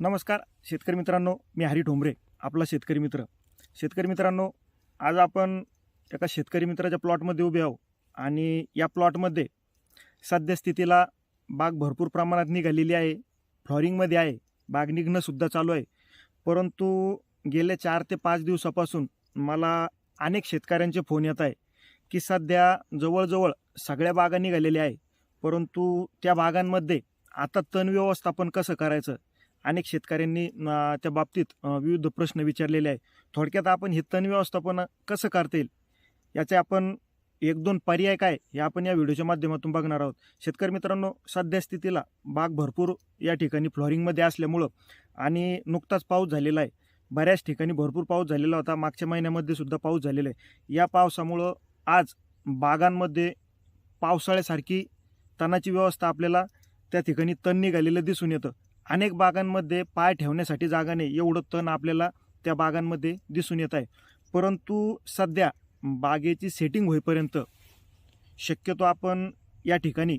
नमस्कार शेतकरी मित्रांनो मी हरी ठोंबरे आपला शेतकरी मित्र. शेतकरी मित्रांनो आज आपण एका शेतकरी मित्राच्या प्लॉटमध्ये उभे आहो आणि या प्लॉटमध्ये सध्या स्थितीला बाग भरपूर प्रमाणात निघालेली आहे फ्लॉरिंगमध्ये आहे बाग निघणंसुद्धा चालू आहे. परंतु गेल्या चार ते पाच दिवसापासून मला अनेक शेतकऱ्यांचे फोन येत आहे की सध्या जवळजवळ सगळ्या बागा निघालेल्या आहे परंतु त्या बागांमध्ये आता तण व्यवस्थापन कसं करायचं? अनेक शेतकऱ्यांनी त्या बाबतीत विविध प्रश्न विचारलेले आहे थोडक्यात आपण हे तण व्यवस्थापन कसं करता येईल? याचे आपण एक दोन पर्याय काय हे आपण या व्हिडिओच्या माध्यमातून बघणार आहोत. शेतकरी मित्रांनो सध्या स्थितीला बाग भरपूर या ठिकाणी फ्लॉरिंगमध्ये असल्यामुळं आणि नुकताच पाऊस झालेला आहे. बऱ्याच ठिकाणी भरपूर पाऊस झालेला होता. मागच्या महिन्यामध्ये सुद्धा पाऊस झालेला आहे. या पावसामुळं आज बागांमध्ये पावसाळ्यासारखी तणाची व्यवस्था आपल्याला त्या ठिकाणी तण निघालेलं दिसून येतं. अनेक बागांमध्ये पाय ठेवण्यासाठी जागा नाही. एवढं तण आपल्याला त्या बागांमध्ये दिसून येत आहे. परंतु सध्या बागेची सेटिंग होईपर्यंत शक्यतो आपण या ठिकाणी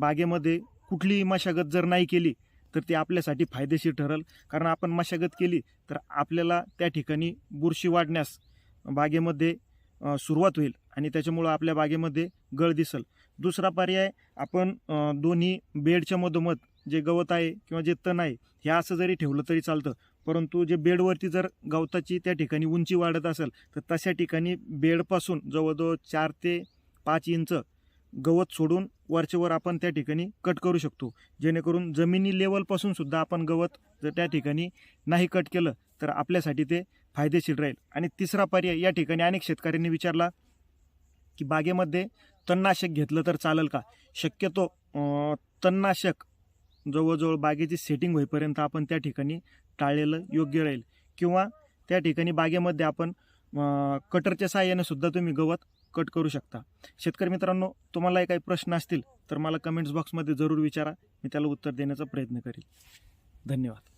बागेमध्ये कुठलीही मशागत जर नाही केली तर ती आपल्यासाठी फायदेशीर ठरेल. कारण आपण मशागत केली तर आपल्याला त्या ठिकाणी बुरशी वाढण्यास बागेमध्ये सुरुवात होईल आणि त्याच्यामुळं आपल्या बागेमध्ये गळ दिसल. दुसरा पर्याय आपण दोन्ही बेडच्या मधोमध जे गवत आहे किंवा जे तण आहे हे असं जरी ठेवलं तरी चालतं. परंतु जे बेडवरती जर गवताची त्या ठिकाणी उंची वाढत असेल तर तशा ठिकाणी बेडपासून जवळजवळ चार ते पाच इंच गवत सोडून वरचेवर आपण त्या ठिकाणी कट करू शकतो. जेणेकरून जमिनी लेवलपासून सुद्धा आपण गवत जर त्या ठिकाणी नाही कट केलं तर आपल्यासाठी ते फायदेशीर राहील. आणि तिसरा पर्याय या ठिकाणी अनेक शेतकऱ्यांनी विचारला की बागेमध्ये तणनाशक घेतलं तर चालेल का? शक्यतो तणनाशक जवळजवळ बागेची सेटिंग होईपर्यंत आपण त्या ठिकाणी टाळलेलं योग्य राहील. किंवा त्या ठिकाणी बागेमध्ये आपण कटरच्या साहाय्याने सुद्धा तुम्ही गवत कट करू शकता. शेतकरी मित्रांनो तुम्हालाही काही प्रश्न असतील तर मला कमेंट्स बॉक्समध्ये जरूर विचारा. मी त्याला उत्तर देण्याचा प्रयत्न करेल. धन्यवाद.